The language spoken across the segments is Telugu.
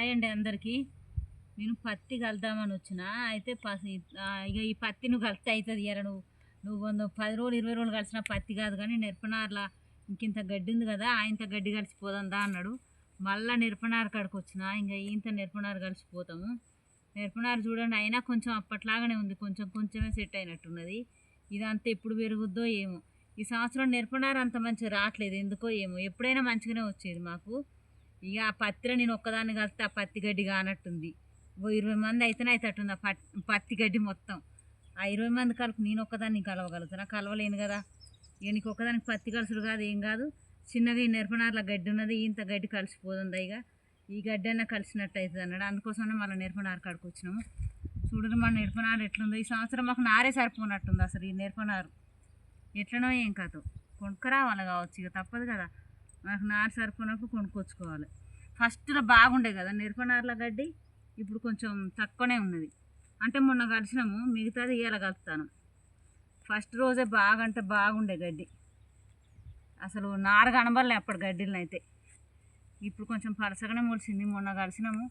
హాయ్ అండి అందరికీ. నేను పత్తి కలుద్దామని వచ్చిన. అయితే ఇక ఈ పత్తి నువ్వు కలిస్తే అవుతుంది ఎర నువ్వు. నువ్వు వంద పది రోజులు ఇరవై రోజులు కలిసిన పత్తి కాదు కానీ నెరపనార్ల ఇంకింత గడ్డి ఉంది కదా ఆయంత గడ్డి కలిసిపోదందా అన్నాడు. మళ్ళా నెరపనార్ కాడికి వచ్చిన ఇంకా ఇంత నెరపనార్ కలిసిపోతాము. నెరపనార్ చూడండి అయినా కొంచెం అప్పట్లాగానే ఉంది. కొంచెం కొంచెమే సెట్ అయినట్టున్నది. ఇదంతా ఎప్పుడు పెరుగుద్దో ఏమో. ఈ సంవత్సరం నెరపనార్ అంత మంచిగా రావట్లేదు. ఎందుకో ఏమో. ఎప్పుడైనా మంచిగానే వచ్చేది మాకు. ఇక ఆ పత్తిలో నేను ఒక్కదాన్ని కలిస్తే ఆ పత్తి గడ్డి కానట్టుంది. ఓ ఇరవై మంది అయితేనే అవుతట్టుంది ఆ పత్తి పత్తి గడ్డి మొత్తం. ఆ ఇరవై మంది కలుపు నేను ఒక్కదాన్ని కలవగలుగుతాను కలవలేను కదా. ఇక నీకు ఒక్కదానికి పత్తి కలుసుడు కాదు ఏం కాదు. చిన్నగా ఈ నెరపనార్ల గడ్డి ఉన్నది ఇంత గడ్డి కలిసిపోతుంది ఇక ఈ గడ్డి అయినా కలిసినట్టు అవుతుంది అన్నాడు. అందుకోసమే మళ్ళీ నెరపనారు కాడికి వచ్చినాము. చూడరు మన నెరపనారు ఎట్లుందో. ఈ సంవత్సరం మాకు నారే సరిపోనట్టుంది అసలు ఈ నెరపనారు. ఎట్లనో ఏం కాదు. కొనుక్కరావాలి కావచ్చు ఇక తప్పదు కదా. మనకు నారు సరిపోయినప్పుడు కొనుక్కొచ్చుకోవాలి. ఫస్ట్లో బాగుండే కదా నిరపనార్ల గడ్డి ఇప్పుడు కొంచెం తక్కువనే ఉన్నది. అంటే మొన్న కలిసినాము మిగతాది ఇవాళ కలుపుతాను. ఫస్ట్ రోజే బాగా అంటే బాగుండే గడ్డి. అసలు నారు కనబడలే అప్పుడు గడ్డిలను అయితే ఇప్పుడు కొంచెం పలసగానే మొలిసింది మొన్న కలిసినాము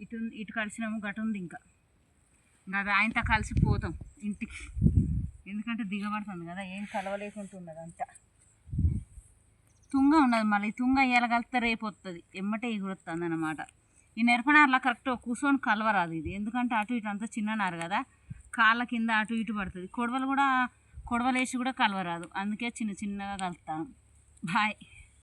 ఇటు ఇటు కలిసినాము గటు ఉంది ఇంకా. ఇంకా అది ఆయనతో కలిసిపోతాం ఇంటికి. ఎందుకంటే దిగబడుతుంది కదా ఏం కలవలేకుంటున్నది అంతా తుంగ ఉన్నది మళ్ళీ. ఈ తుంగ ఇవాళ రేపు వస్తుంది ఎమ్మటే ఎగురుతుంది అనమాట ఈ నెరపనార్లా కరెక్ట్ కూర్చొని కలవరాదు ఇది. ఎందుకంటే అటు ఇటు అంతా చిన్న నారు కదా. కాళ్ళ కింద అటు ఇటు పడుతుంది. కొడవలు కూడా కొడవలేసి కూడా కలవరాదు. అందుకే చిన్న చిన్నగా కలుపుతాను. బాయ్.